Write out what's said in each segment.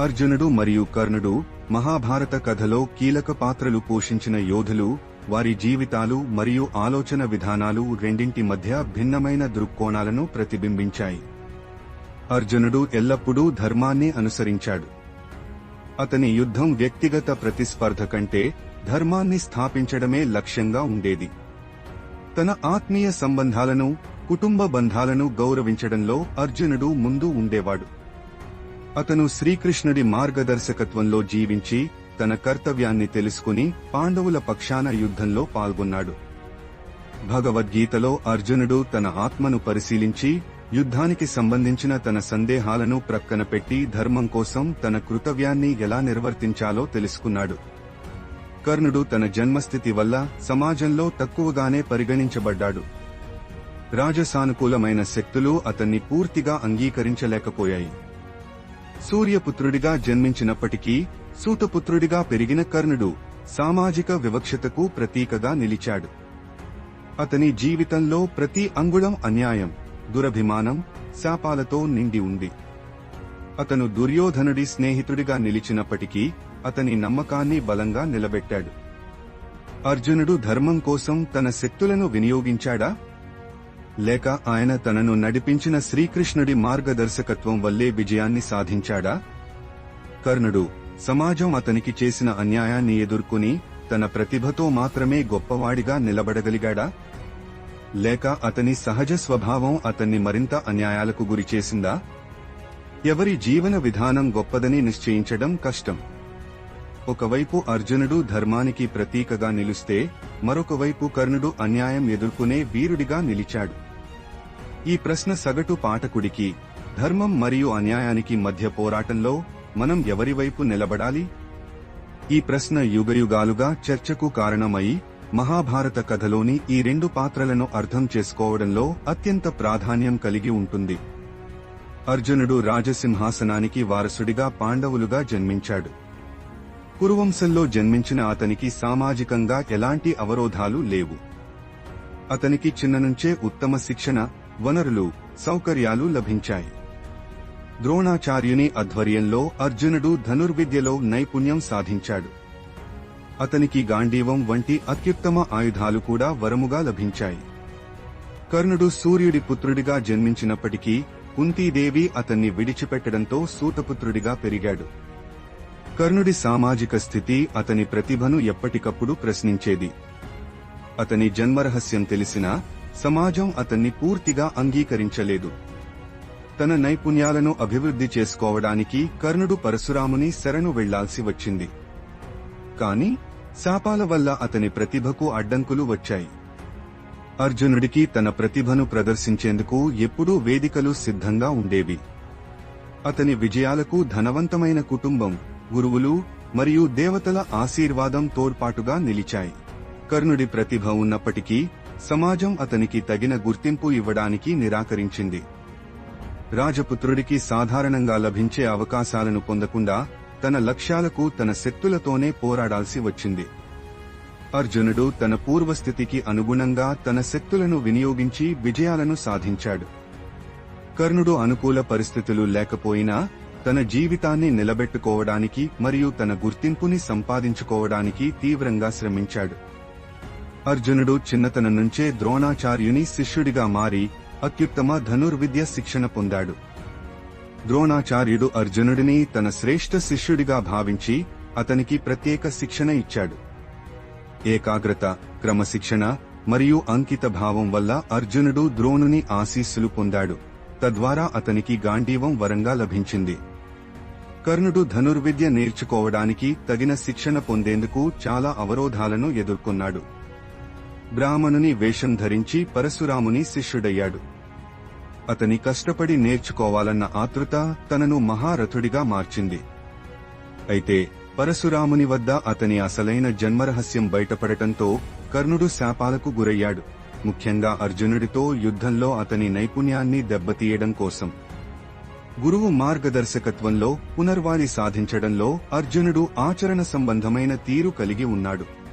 అర్జునుడు మరియు కర్ణుడు మహాభారత కథలో కీలక పాత్రలు పోషించిన యోధులు వారి జీవితాలు మరియు ఆలోచన విధానాలు రెండింటి మధ్య భిన్నమైన దృక్కోణాలను ప్రతిబింబించాయి. అర్జునుడు ఎల్లప్పుడూ ధర్మాన్ని అనుసరించాడు. అతని యుద్ధం వ్యక్తిగత ప్రతిస్పర్ధ కంటే ధర్మాన్ని స్థాపించడమే లక్ష్యంగా ఉండేది. తన ఆత్మీయ సంబంధాలను కుటుంబ బంధాలను గౌరవించడంలో అర్జునుడు ముందు ఉండేవాడు. అతను శ్రీకృష్ణుడి మార్గదర్శకత్వంలో జీవించి తన కర్తవ్యాన్ని తెలుసుకుని పాండవుల పక్షాన యుద్ధంలో పాల్గొన్నాడు. భగవద్గీతలో అర్జునుడు తన ఆత్మను పరిశీలించి యుద్ధానికి సంబంధించిన తన సందేహాలను ప్రక్కన పెట్టి ధర్మం కోసం తన కృతవ్యాన్ని ఎలా నిర్వర్తించాలో తెలుసుకున్నాడు. కర్ణుడు తన జన్మస్థితి వల్ల సమాజంలో తక్కువగానే పరిగణించబడ్డాడు. రాజసానుకూలమైన శక్తులు అతన్ని పూర్తిగా అంగీకరించలేకపోయాయి. సూర్యపుత్రుడిగా జన్మించినప్పటికీ సూతపుత్రుడిగా పెరిగిన కర్ణుడు సామాజిక వివక్షతకు ప్రతీకగా నిలిచాడు. అతని జీవితంలో ప్రతి అంగుళం అన్యాయం దురభిమానం శాపాలతో నిండి ఉంది. అతను దుర్యోధనుడి స్నేహితుడిగా నిలిచినప్పటికీ అతని నమ్మకాన్ని బలంగా నిలబెట్టాడు. అర్జునుడు ధర్మం కోసం తన శక్తులను వినియోగించాడా? లేక ఆయన తనను నడిపించిన శ్రీకృష్ణుడి మార్గదర్శకత్వం వల్లే విజయాన్ని సాధించాడా? కర్ణుడు సమాజం అతనికి చేసిన అన్యాయాన్ని ఎదుర్కొని తన ప్రతిభతో మాత్రమే గొప్పవాడిగా నిలబడగలిగాడా? లేక అతని సహజ స్వభావం అతన్ని మరింత అన్యాయాలకు గురిచేసిందా ఎవరి జీవన విధానం గొప్పదని నిశ్చయించడం కష్టం. ఒకవైపు అర్జునుడు ధర్మానికి ప్రతీకగా నిలుస్తే మరొకవైపు కర్ణుడు అన్యాయం ఎదుర్కొనే వీరుడిగా నిలిచాడు. ఈ ప్రశ్న సగటు పాఠకుడికి ధర్మం మరియు అన్యాయానికి మధ్య పోరాటంలో మనం ఎవరివైపు నిలబడాలి? ఈ ప్రశ్న యుగయుగాలుగా చర్చకు కారణమై మహాభారత కథలోని ఈ రెండు పాత్రలను అర్థం చేసుకోవడంలో అత్యంత ప్రాధాన్యం కలిగి ఉంటుంది. అర్జునుడు రాజసింహాసనానికి వారసుడిగా పాండవులుగా జన్మించాడు. కురువంశంలో జన్మించిన అతనికి సామాజికంగా ఎలాంటి అవరోధాలు లేవు. అతనికి చిన్న నుంచే ఉత్తమ శిక్షణ వనరులు సౌకర్యాలు లభించాయి. ద్రోణాచార్యుని ఆధ్వర్యంలో అర్జునుడు ధనుర్విద్యలో నైపుణ్యం సాధించాడు. అతనికి గాంధీవం వంటి అత్యుత్తమ ఆయుధాలు కూడా వరముగా లభించాయి. కర్ణుడు సూర్యుడి పుత్రుడిగా జన్మించినప్పటికీ కుంతీదేవి అతన్ని విడిచిపెట్టడంతో సూతపుత్రుడిగా పెరిగాడు. కర్ణుడి సామాజిక స్థితి అతని ప్రతిభను ఎప్పటికప్పుడు ప్రశ్నించేది. అతని జన్మరహస్యం తెలిసినా సమాజం అతన్ని పూర్తిగా అంగీకరించలేదు. తన నైపుణ్యాలను అభివృద్ధి చేసుకోవడానికి కర్ణుడు పరశురాముని శరణు వెళ్ళాల్సి వచ్చింది. కాని శాపాల వల్ల అతని ప్రతిభకు అడ్డంకులు వచ్చాయి. అర్జునుడికి తన ప్రతిభను ప్రదర్శించేందుకు ఎప్పుడూ వేదికలు సిద్ధంగా ఉండేవి. అతని విజయాలకు ధనవంతమైన కుటుంబం గురువులు మరియు దేవతల ఆశీర్వాదం తోడ్పాటుగా నిలిచాయి. కర్ణుడి ప్రతిభ ఉన్నప్పటికీ సమాజం అతనికి తగిన గుర్తింపు ఇవ్వడానికి నిరాకరించింది. రాజపుత్రుడికి సాధారణంగా లభించే అవకాశాలను పొందకుండా తన లక్ష్యాలకు తన శక్తులతోనే పోరాడాల్సి వచ్చింది. అర్జునుడు తన పూర్వస్థితికి అనుగుణంగా తన శక్తులను వినియోగించి విజయాలను సాధించాడు. కర్ణుడు అనుకూల పరిస్థితులు లేకపోయినా తన జీవితాన్ని నిలబెట్టుకోవడానికి మరియు తన గుర్తింపుని సంపాదించుకోవడానికి తీవ్రంగా శ్రమించాడు. అర్జునుడు చిన్నతనం నుంచే ద్రోణాచార్యుని శిష్యుడిగా మారి అత్యుత్తమ ధనుర్విద్య శిక్షణ పొందాడు. ద్రోణాచార్యుడు అర్జునుడిని తన శ్రేష్ఠ శిష్యుడిగా భావించి అతనికి ప్రత్యేక శిక్షణ ఇచ్చాడు. ఏకాగ్రత క్రమశిక్షణ మరియు అంకిత భావం వల్ల అర్జునుడు ద్రోణుని ఆశీస్సులు పొందాడు. తద్వారా అతనికి గాంధీవం వరంగా లభించింది. కర్ణుడు ధనుర్విద్య నేర్చుకోవడానికి తగిన శిక్షణ పొందేందుకు చాలా అవరోధాలను ఎదుర్కొన్నాడు. బ్రాహ్మణుని వేషం ధరించి పరశురాముని శిష్యుడయ్యాడు. అతని కష్టపడి నేర్చుకోవాలన్న ఆతృత తనను మహారథుడిగా మార్చింది. అయితే పరశురాముని వద్ద అతని అసలైన జన్మరహస్యం బయటపడటంతో కర్ణుడు శాపాలకు గురయ్యాడు. ముఖ్యంగా అర్జునుడితో యుద్ధంలో అతని నైపుణ్యాన్ని దెబ్బతీయడం కోసం. గురువు మార్గదర్శకత్వంలో పునర్వాలి సాధించడంలో అర్జునుడు ఆచరణ సంబంధమైన తీరు కలిగి ఉన్నాడు.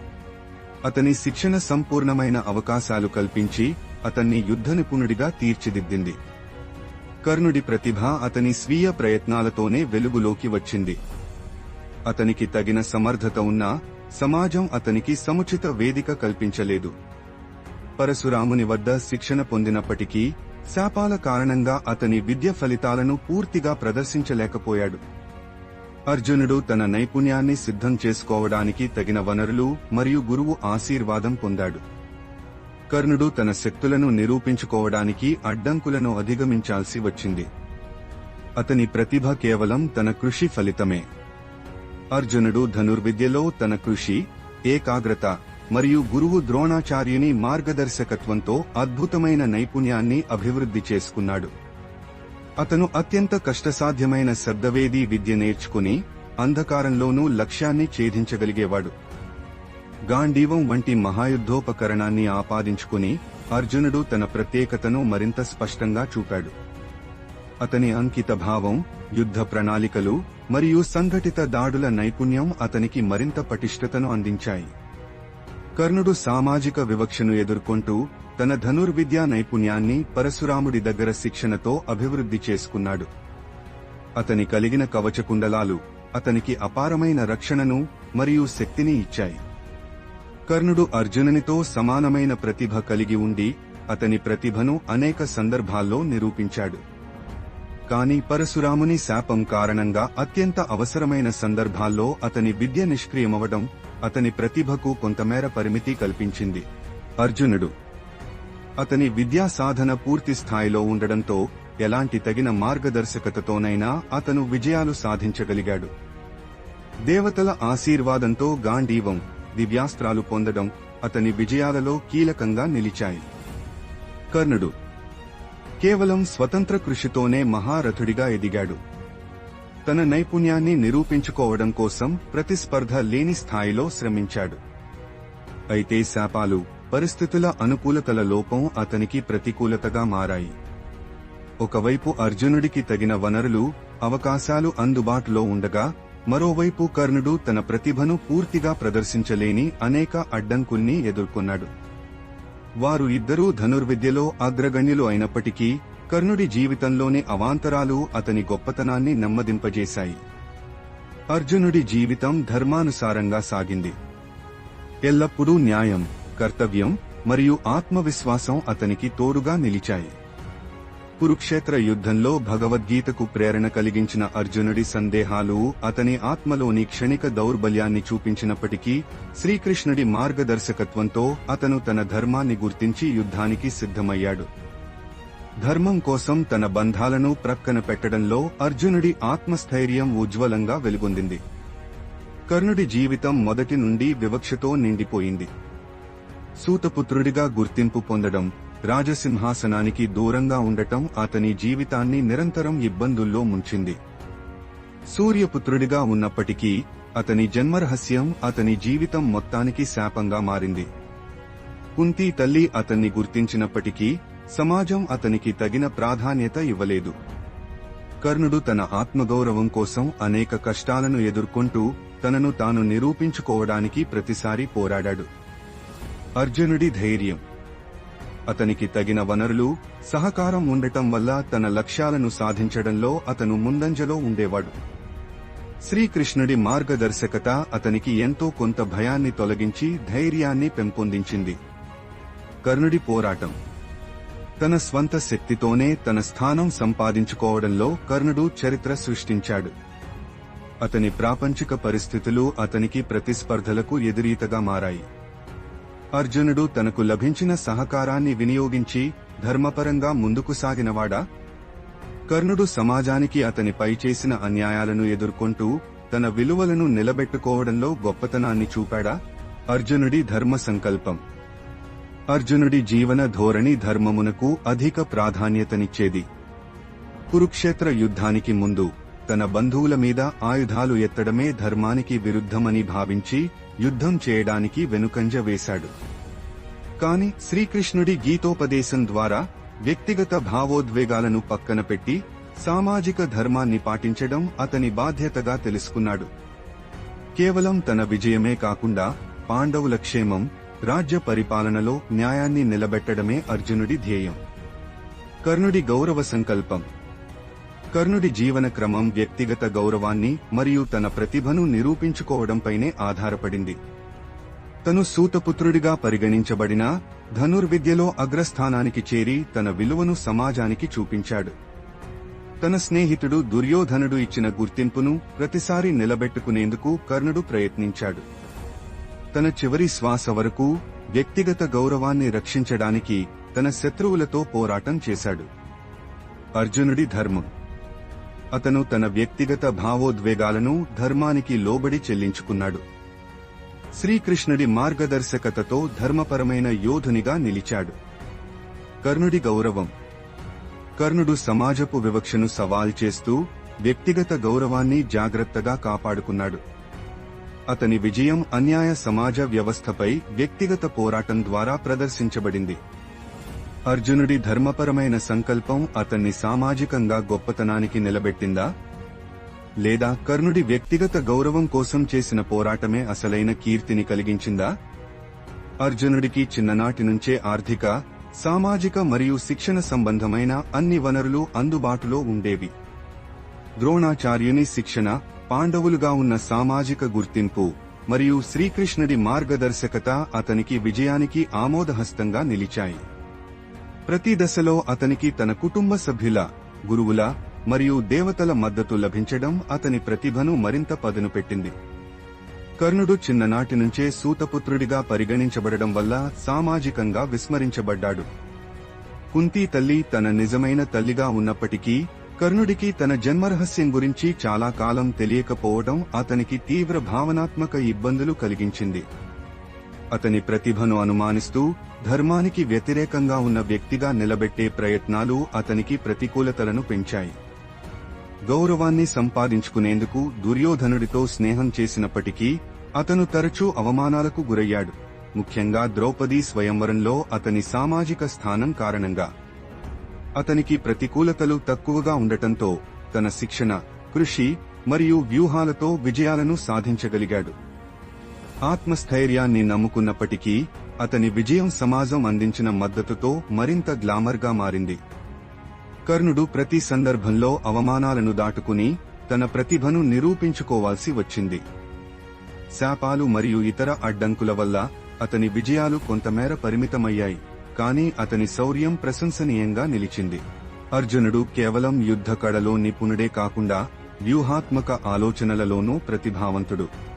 అతని శిక్షణ సంపూర్ణమైన అవకాశాలు కల్పించి అతన్ని యుద్ధ నిపుణుడిగా తీర్చిదిద్దింది. కర్ణుడి ప్రతిభ అతని స్వీయ ప్రయత్నాలతోనే వెలుగులోకి వచ్చింది. అతనికి తగిన సమర్థత ఉన్నా సమాజం అతనికి సముచిత వేదిక కల్పించలేదు. పరశురాముని వద్ద శిక్షణ పొందినప్పటికీ శాపాల కారణంగా అతని విద్య ఫలితాలను పూర్తిగా ప్రదర్శించలేకపోయాడు. అర్జునుడు తన నైపుణ్యాన్ని సిద్ధం చేసుకోవడానికి తగిన వనరులు మరియు గురువు ఆశీర్వాదం పొందాడు. కర్ణుడు తన శక్తులను నిరూపించుకోవడానికి అడ్డంకులను అధిగమించాల్సి వచ్చింది. అతని ప్రతిభ కేవలం తన కృషి ఫలితమే. అర్జునుడు ధనుర్విద్యలో తన కృషి ఏకాగ్రత మరియు గురువు ద్రోణాచార్యుని మార్గదర్శకత్వంతో అద్భుతమైన నైపుణ్యాన్ని అభివృద్ధి చేసుకున్నాడు. అతను అత్యంత కష్టసాధ్యమైన శబ్దవేది విద్య నేర్చుకుని అంధకారంలోనూ లక్ష్యాన్ని ఛేదించగలిగేవాడు. గాంధీవం వంటి మహాయుద్ధోపకరణాన్ని ఆపాదించుకుని అర్జునుడు తన ప్రత్యేకతను మరింత స్పష్టంగా చూపాడు. అతని అంకిత భావం యుద్ధ ప్రణాళికలు మరియు సంఘటిత దాడుల నైపుణ్యం అతనికి మరింత పటిష్టతను అందించాయి. కర్ణుడు సామాజిక వివక్షను ఎదుర్కొంటూ తన ధనుర్విద్యా నైపుణ్యాన్ని పరశురాముడి దగ్గర శిక్షణతో అభివృద్ధి చేసుకున్నాడు. అతని కలిగిన కవచకుండలాలు అతనికి అపారమైన రక్షణను మరియు శక్తిని ఇచ్చాయి. కర్ణుడు అర్జునునితో సమానమైన ప్రతిభ కలిగి ఉండి అతని ప్రతిభను అనేక సందర్భాల్లో నిరూపించాడు. కాని పరశురాముని శాపం కారణంగా అత్యంత అవసరమైన సందర్భాల్లో అతని విద్య నిష్క్రియమవడం అతని ప్రతిభకు కొంతమేర పరిమితి కల్పించింది. అర్జునుడు అతని విద్యా సాధన పూర్తి స్థాయిలో ఉండడంతో ఎలాంటి తగిన మార్గదర్శకతతోనైనా అతను విజయాలు సాధించగలిగాడు. దేవతల ఆశీర్వాదంతో గాంధీవం దివ్యాస్త్రాలు పొందడం అతని విజయాలలో కీలకంగా నిలిచాయి. కర్ణుడు కేవలం స్వతంత్ర కృషితోనే మహారథుడిగా ఎదిగాడు. తన నైపుణ్యాన్ని నిరూపించుకోవడం కోసం ప్రతిస్పర్ధ లేని స్థాయిలో శ్రమించాడు. అయితే శాపాలు పరిస్థితుల అనుకూలతల లోపం అతనికి ప్రతికూలతగా మారాయి. ఒకవైపు అర్జునుడికి తగిన వనరులు అవకాశాలు అందుబాటులో ఉండగా మరోవైపు కర్ణుడు తన ప్రతిభను పూర్తిగా ప్రదర్శించలేని అనేక అడ్డంకుల్ని ఎదుర్కొన్నాడు. వారు ఇద్దరూ ధనుర్విద్యలో అగ్రగణ్యులు అయినప్పటికీ కర్ణుడి జీవితంలోని అవాంతరాలు అతని గొప్పతనాన్ని నెమ్మదింపజేశాయి. అర్జునుడి జీవితం ధర్మానుసారంగా సాగింది. ఎల్లప్పుడూ న్యాయం. కర్తవ్యం మరియు ఆత్మవిశ్వాసం అతనికి తోడుగా నిలిచాయి. కురుక్షేత్ర యుద్ధంలో భగవద్గీతకు ప్రేరణ కలిగించిన అర్జునుడి సందేహాలు అతని ఆత్మలోని క్షణిక దౌర్బల్యాన్ని చూపించినప్పటికీ శ్రీకృష్ణుడి మార్గదర్శకత్వంతో అతను తన ధర్మాన్ని గుర్తించి యుద్ధానికి సిద్ధమయ్యాడు. ధర్మం కోసం తన బంధాలను ప్రక్కన పెట్టడంలో అర్జునుడి ఆత్మస్థైర్యం ఉజ్వలంగా వెలుగొందింది. కర్ణుడి జీవితం మొదటి నుండి వివక్షతో నిండిపోయింది. సూతపుత్రుడిగా గుర్తింపు పొందడం రాజసింహాసనానికి దూరంగా ఉండటం అతని జీవితాన్ని నిరంతరం ఇబ్బందుల్లో ముంచింది. సూర్యపుత్రుడిగా ఉన్నప్పటికీ అతని జన్మరహస్యం అతని జీవితం మొత్తానికి శాపంగా మారింది. కుంతి తల్లి అతన్ని గుర్తించినప్పటికీ సమాజం అతనికి తగిన ప్రాధాన్యత ఇవ్వలేదు. కర్ణుడు తన ఆత్మగౌరవం కోసం అనేక కష్టాలను ఎదుర్కొంటూ తనను తాను నిరూపించుకోవడానికి ప్రతిసారి పోరాడాడు. అర్జునుడి ధైర్యం. అతనికి తగిన వనరులు సహకారం ఉండటం వల్ల తన లక్ష్యాలను సాధించడంలో అతను ముందంజలో ఉండేవాడు. శ్రీకృష్ణుడి మార్గదర్శకత అతనికి ఎంతో కొంత భయాన్ని తొలగించి ధైర్యాన్ని పెంపొందించింది. కర్ణుడి పోరాటం. తన స్వంత శక్తితోనే తన స్థానం సంపాదించుకోవడంలో కర్ణుడు చరిత్ర సృష్టించాడు. అతని ప్రాపంచిక పరిస్థితులు అతనికి ప్రతిస్పర్ధలకు ఎదురీతగా మారాయి. అర్జునుడు తనకు లభించిన సహకారాన్ని వినియోగించి ధర్మపరంగా ముందుకు సాగినవాడా? కర్ణుడు సమాజానికి అతనిపై చేసిన అన్యాయాలను ఎదుర్కొంటూ తన విలువలను నిలబెట్టుకోవడంలో గొప్పతనాన్ని చూపాడా? అర్జునుడి ధర్మ సంకల్పం. అర్జునుడి జీవన ధోరణి ధర్మమునకు అధిక ప్రాధాన్యతనిచ్చేది. కురుక్షేత్ర యుద్ధానికి ముందు తన బంధువుల మీద ఆయుధాలు ఎత్తడమే ధర్మానికి విరుద్ధమని భావించి యుద్ధం చేయడానికి వెనుకంజ వేశాడు. కాని శ్రీకృష్ణుడి గీతోపదేశం ద్వారా వ్యక్తిగత భావోద్వేగాలను పక్కన పెట్టి సామాజిక ధర్మాన్ని పాటించడం అతని బాధ్యతగా తెలుసుకున్నాడు. కేవలం తన విజయమే కాకుండా పాండవుల క్షేమం రాజ్య పరిపాలనలో న్యాయాన్ని నిలబెట్టడమే అర్జునుడి ధ్యేయం. కర్ణుడి గౌరవ సంకల్పం. కర్ణుడి జీవన క్రమం వ్యక్తిగత గౌరవాన్ని మరియు తన ప్రతిభను నిరూపించుకోవడంపైనే ఆధారపడింది. తను సూతపుత్రుడిగా పరిగణించబడిన ధనుర్విద్యలో అగ్రస్థానానికి చేరి తన విలువను సమాజానికి చూపించాడు. తన స్నేహితుడు దుర్యోధనుడు ఇచ్చిన గుర్తింపును ప్రతిసారి నిలబెట్టుకునేందుకు కర్ణుడు ప్రయత్నించాడు. తన చివరి శ్వాస వరకు వ్యక్తిగత గౌరవాన్ని రక్షించడానికి తన శత్రువులతో పోరాటం చేశాడు. అర్జునుడి ధర్మం అతను తన వ్యక్తిగత భావోద్వేగాలను ధర్మానికి లోబడి చెల్లించుకున్నాడు. శ్రీకృష్ణుడి మార్గదర్శకతతో ధర్మపరమైన యోధునిగా నిలిచాడు. కర్ణుడి గౌరవం. కర్ణుడు సమాజపు వివక్షను సవాల్ చేస్తూ వ్యక్తిగత గౌరవాన్ని జాగ్రత్తగా కాపాడుకున్నాడు. అతని విజయం అన్యాయ సమాజ వ్యవస్థపై వ్యక్తిగత పోరాటం ద్వారా ప్రదర్శించబడింది. అర్జునుడి ధర్మపరమైన సంకల్పం అతన్ని సామాజికంగా గొప్పతనానికి నిలబెట్టిందా? లేదా కర్ణుడి వ్యక్తిగత గౌరవం కోసం చేసిన పోరాటమే అసలైన కీర్తిని కలిగించిందా? అర్జునుడికి చిన్ననాటి నుంచే ఆర్థిక సామాజిక మరియు శిక్షణ సంబంధమైన అన్ని వనరులు అందుబాటులో ఉండేవి. ద్రోణాచార్యుని శిక్షణ పాండవులుగా ఉన్న సామాజిక గుర్తింపు మరియు శ్రీకృష్ణుడి మార్గదర్శకత అతనికి విజయానికి ఆమోదహస్తంగా నిలిచాయి. ప్రతి దశలో అతనికి తన కుటుంబ సభ్యుల గురువుల మరియు దేవతల మద్దతు లభించడం అతని ప్రతిభను మరింత పదును పెట్టింది. కర్ణుడు చిన్ననాటి నుంచే సూతపుత్రుడిగా పరిగణించబడడం వల్ల సామాజికంగా విస్మరించబడ్డాడు. కుంతీ తల్లి తన నిజమైన తల్లిగా ఉన్నప్పటికీ కర్ణుడికి తన జన్మరహస్యం గురించి చాలా కాలం తెలియకపోవడం అతనికి తీవ్ర భావనాత్మక ఇబ్బందులు కలిగించింది. అతని ప్రతిభను అనుమానిస్తూ ధర్మానికి వ్యతిరేకంగా ఉన్న వ్యక్తిగా నిలబెట్టే ప్రయత్నాలు అతనికి ప్రతికూలతలను పెంచాయి. గౌరవాన్ని సంపాదించుకునేందుకు దుర్యోధనుడితో స్నేహం చేసినప్పటికీ అతను తరచూ అవమానాలకు గురయ్యాడు. ముఖ్యంగా ద్రౌపది స్వయంవరంలో అతని సామాజిక స్థానం కారణంగా. అతనికి ప్రతికూలతలు తక్కువగా ఉండటంతో తన శిక్షణ కృషి మరియు వ్యూహాలతో విజయాలను సాధించగలిగాడు. ఆత్మస్థైర్యాన్ని నమ్ముకున్నప్పటికీ అతని విజయం సమాజం అందించిన మద్దతుతో మరింత గ్లామర్గా మారింది. కర్ణుడు ప్రతి సందర్భంలో అవమానాలను దాటుకుని తన ప్రతిభను నిరూపించుకోవాల్సి వచ్చింది. శాపాలు మరియు ఇతర అడ్డంకుల వల్ల అతని విజయాలు కొంతమేర పరిమితమయ్యాయి కానీ అతని శౌర్యం ప్రశంసనీయంగా నిలిచింది. అర్జునుడు కేవలం యుద్ధ కళలో నిపుణుడే కాకుండా వ్యూహాత్మక ఆలోచనలలోనూ ప్రతిభావంతుడు.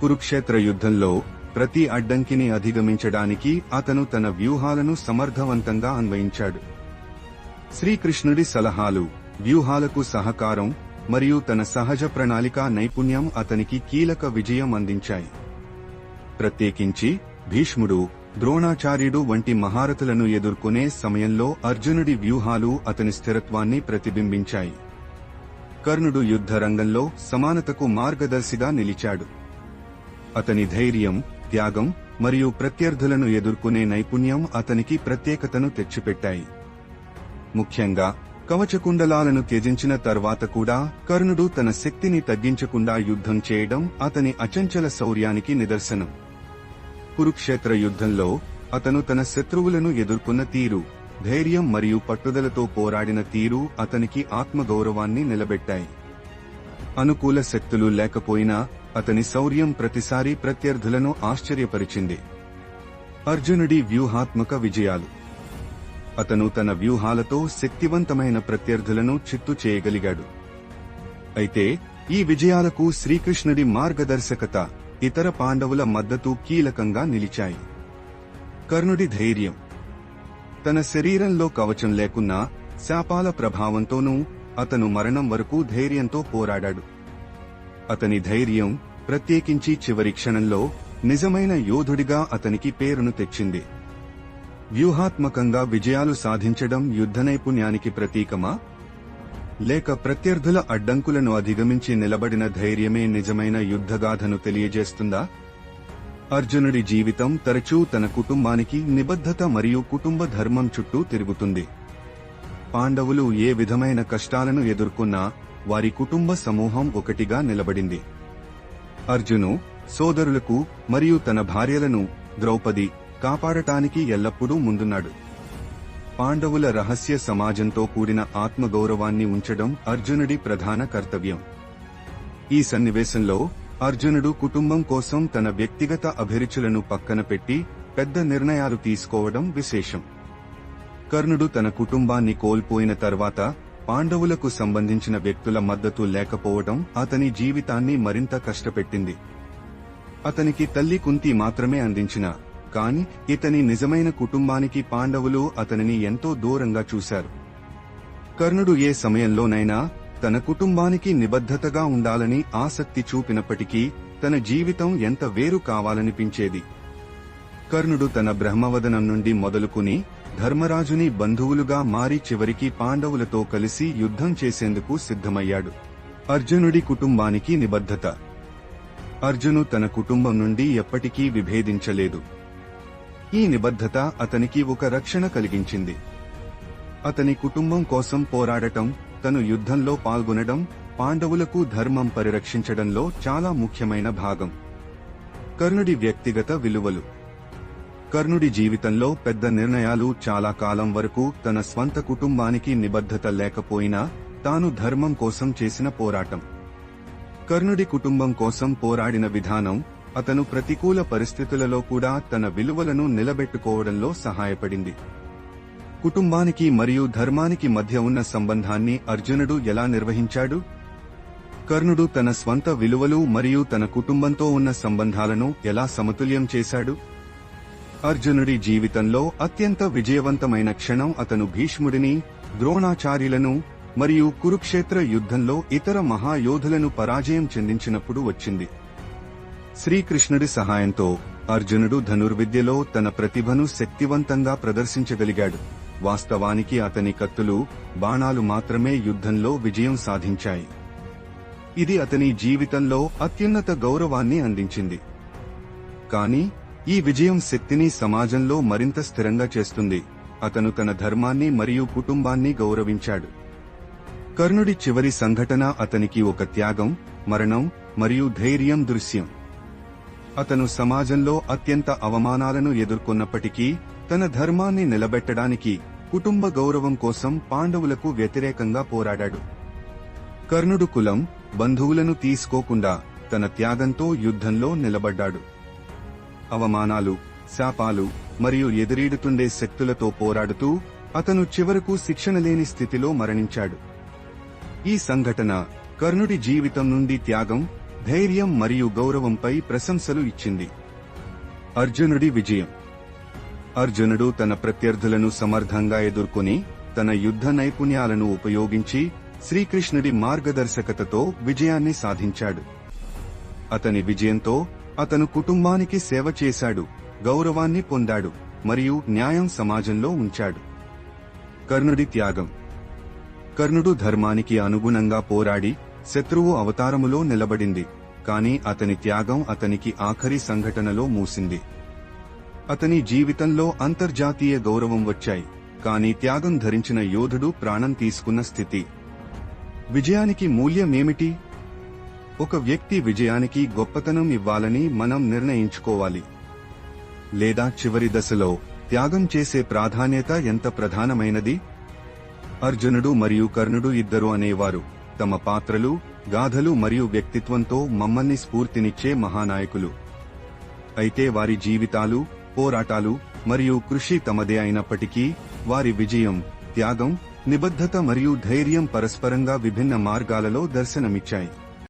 కురుక్షేత్ర యుద్ధంలో ప్రతి అడ్డంకిని అధిగమించడానికి అతను తన వ్యూహాలను సమర్థవంతంగా అన్వయించాడు. శ్రీకృష్ణుడి సలహాలు వ్యూహాలకు సహకారం మరియు తన సహజ ప్రణాళిక నైపుణ్యం అతనికి కీలక విజయం అందించాయి. ప్రత్యేకించి భీష్ముడు ద్రోణాచార్యుడు వంటి మహారథులను ఎదుర్కొనే సమయంలో అర్జునుడి వ్యూహాలు అతని స్థిరత్వాన్ని ప్రతిబింబించాయి. కర్ణుడు యుద్ధ రంగంలో సమానతకు మార్గదర్శిగా నిలిచాడు. అతని ధైర్యం త్యాగం మరియు ప్రత్యర్థులను ఎదుర్కొనే నైపుణ్యం అతనికి ప్రత్యేకతను తెచ్చిపెట్టాయి. ముఖ్యంగా కవచకుండలాలను త్యజించిన తర్వాత కూడా కర్ణుడు తన శక్తిని తగ్గించకుండా యుద్ధం చేయడం అతని అచంచల శౌర్యానికి నిదర్శనం. కురుక్షేత్ర యుద్ధంలో అతను తన శత్రువులను ఎదుర్కొన్న తీరు ధైర్యం మరియు పట్టుదలతో పోరాడిన తీరు అతనికి ఆత్మగౌరవాన్ని నిలబెట్టాయి. అనుకూల శక్తులు లేకపోయినా అతని శౌర్యం ప్రతిసారి ప్రత్యర్థులను ఆశ్చర్యపరిచింది. అర్జునుడి వ్యూహాత్మక విజయాలు. అతను తన వ్యూహాలతో శక్తివంతమైన ప్రత్యర్థులను చిత్తు చేయగలిగాడు. అయితే ఈ విజయాలకు శ్రీకృష్ణుడి మార్గదర్శకత ఇతర పాండవుల మద్దతు కీలకంగా నిలిచాయి. కర్ణుడి ధైర్యం. తన శరీరంలో కవచం లేకున్నా శాపాల ప్రభావంతోనూ అతను మరణం వరకు ధైర్యంతో పోరాడాడు. అతని ధైర్యం ప్రత్యేకించి చివరి క్షణంలో నిజమైన యోధుడిగా అతనికి పేరును తెచ్చింది. వ్యూహాత్మకంగా విజయాలు సాధించడం యుద్ధ నైపుణ్యానికి ప్రతీకమా? లేక ప్రత్యర్థుల అడ్డంకులను అధిగమించి నిలబడిన ధైర్యమే నిజమైన యుద్ధగాథను తెలియజేస్తుందా? అర్జునుడి జీవితం తరచూ తన కుటుంబానికి నిబద్ధత మరియు కుటుంబ ధర్మం చుట్టూ తిరుగుతుంది. పాండవులు ఏ విధమైన కష్టాలను ఎదుర్కొన్నా వారి కుటుంబ సమూహం ఒకటిగా నిలబడింది. అర్జును సోదరులకు మరియు తన భార్యలను ద్రౌపది కాపాడటానికి ఎల్లప్పుడూ ముందున్నాడు. పాండవుల రహస్య సమాజంతో కూడిన ఆత్మగౌరవాన్ని ఉంచడం అర్జునుడి ప్రధాన కర్తవ్యం. ఈ సన్నివేశంలో అర్జునుడు కుటుంబం కోసం తన వ్యక్తిగత అభిరుచులను పక్కన పెట్టి పెద్ద నిర్ణయాలు తీసుకోవడం విశేషం. కర్ణుడు తన కుటుంబాన్ని కోల్పోయిన తర్వాత పాండవులకు సంబంధించిన వ్యక్తుల మద్దతు లేకపోవడం అతని జీవితాన్ని మరింత కష్టపెట్టింది. అతనికి తల్లి కుంతి మాత్రమే అందించిన కాని ఇతని నిజమైన కుటుంబానికి పాండవులు అతనిని ఎంతో దూరంగా చూశారు. కర్ణుడు ఏ సమయంలోనైనా తన కుటుంబానికి నిబద్ధతగా ఉండాలని ఆసక్తి చూపినప్పటికీ తన జీవితం ఎంత వేరు కావాలనిపించేది. కర్ణుడు తన బ్రహ్మవదనం నుండి మొదలుకుని ధర్మరాజుని బంధువులుగా మారి చివరికి పాండవులతో కలిసి యుద్ధం చేసేందుకు సిద్ధమయ్యాడు. అర్జునుడి కుటుంబానికి నిబద్ధత. అర్జును తన కుటుంబం నుండి ఎప్పటికీ విభేదించలేదు. ఈ నిబద్ధత అతనికి ఒక రక్షణ కలిగించింది. అతని కుటుంబం కోసం పోరాడటం తను యుద్ధంలో పాల్గొనడం పాండవులకు ధర్మం పరిరక్షించడంలో చాలా ముఖ్యమైన భాగం. కర్ణుడి వ్యక్తిగత విలువలు. కర్ణుడి జీవితంలో పెద్ద నిర్ణయాలు చాలా కాలం వరకు తన స్వంత కుటుంబానికి నిబద్ధత లేకపోయినా తాను ధర్మం కోసం చేసిన పోరాటం. కర్ణుడి కుటుంబం కోసం పోరాడిన విధానం అతను ప్రతికూల పరిస్థితులలో కూడా తన విలువలను నిలబెట్టుకోవడంలో సహాయపడింది. కుటుంబానికి మరియు ధర్మానికి మధ్య ఉన్న సంబంధాన్ని అర్జునుడు ఎలా నిర్వహించాడు? కర్ణుడు తన స్వంత విలువలు మరియు తన కుటుంబంతో ఉన్న సంబంధాలను ఎలా సమతుల్యం చేశాడు? అర్జునుడి జీవితంలో అత్యంత విజయవంతమైన క్షణం అతను భీష్ముడిని ద్రోణాచార్యులను మరియు కురుక్షేత్ర యుద్ధంలో ఇతర మహాయోధులను పరాజయం చెందించినప్పుడు వచ్చింది. శ్రీకృష్ణుడి సహాయంతో అర్జునుడు ధనుర్విద్యలో తన ప్రతిభను శక్తివంతంగా ప్రదర్శించగలిగాడు. వాస్తవానికి అతని కత్తులు బాణాలు మాత్రమే యుద్ధంలో విజయం సాధించాయి. ఇది అతని జీవితంలో అత్యున్నత గౌరవాన్ని అందించింది. కానీ ఈ విజయం శక్తిని సమాజంలో మరింత స్థిరంగా చేస్తుంది. అతను తన ధర్మాన్ని మరియు కుటుంబాన్ని గౌరవించాడు. కర్ణుడి చివరి సంఘటన అతనికి ఒక త్యాగం మరణం మరియు ధైర్యం దృశ్యం. అతను సమాజంలో అత్యంత అవమానాలను ఎదుర్కొన్నప్పటికీ తన ధర్మాన్ని నిలబెట్టడానికి కుటుంబ గౌరవం కోసం పాండవులకు వ్యతిరేకంగా పోరాడాడు. కర్ణుడు కులం బంధువులను తీసుకోకుండా తన త్యాగంతో యుద్ధంలో నిలబడ్డాడు. అవమానాలు శాపాలు మరియు ఎదురీడుతుండే శక్తులతో పోరాడుతూ అతను చివరకు శిక్షణ లేని స్థితిలో మరణించాడు. ఈ సంఘటన కర్ణుడి జీవితం నుండి త్యాగం ధైర్యం మరియు గౌరవంపై ప్రశంసలు ఇచ్చింది. అర్జునుడి విజయం. అర్జునుడు తన ప్రత్యర్థులను సమర్థంగా ఎదుర్కొని తన యుద్ధ నైపుణ్యాలను ఉపయోగించి శ్రీకృష్ణుడి మార్గదర్శకతతో విజయాన్ని సాధించాడు. అతని విజయంతో అతను కుటుంబానికి సేవ చేశాడు గౌరవాన్ని పొందాడు మరియు న్యాయం సమాజంలో ఉంచాడు. కర్ణుడి త్యాగం. కర్ణుడు ధర్మానికి అనుగుణంగా పోరాడి శత్రువు అవతారములో నిలబడింది కాని అతని త్యాగం అతనికి ఆఖరి సంఘటనలో మూసింది. అతని జీవితంలో అంతర్జాతీయ గౌరవం వచ్చాయి కాని త్యాగం ధరించిన యోధుడు ప్రాణం తీసుకున్న స్థితి. విజయానికి మూల్యమేమిటి? ఒక వ్యక్తి విజయానికి గొప్పతనం ఇవ్వాలని మనం నిర్ణయించుకోవాలి. లేదా చివరి దశలో త్యాగం చేసే ప్రాధాన్యత ఎంత ప్రధానమైనది? అర్జునుడు మరియు కర్ణుడు ఇద్దరు అనేవారు. తమ పాత్రలు గాథలు మరియు వ్యక్తిత్వంతో మమ్మల్ని స్ఫూర్తినిచ్చే మహానాయకులు. అయితే వారి జీవితాలు పోరాటాలు మరియు కృషి తమదే అయినప్పటికీ వారి విజయం త్యాగం నిబద్ధత మరియు ధైర్యం పరస్పరంగా విభిన్న మార్గాలలో దర్శనమిచ్చాయి.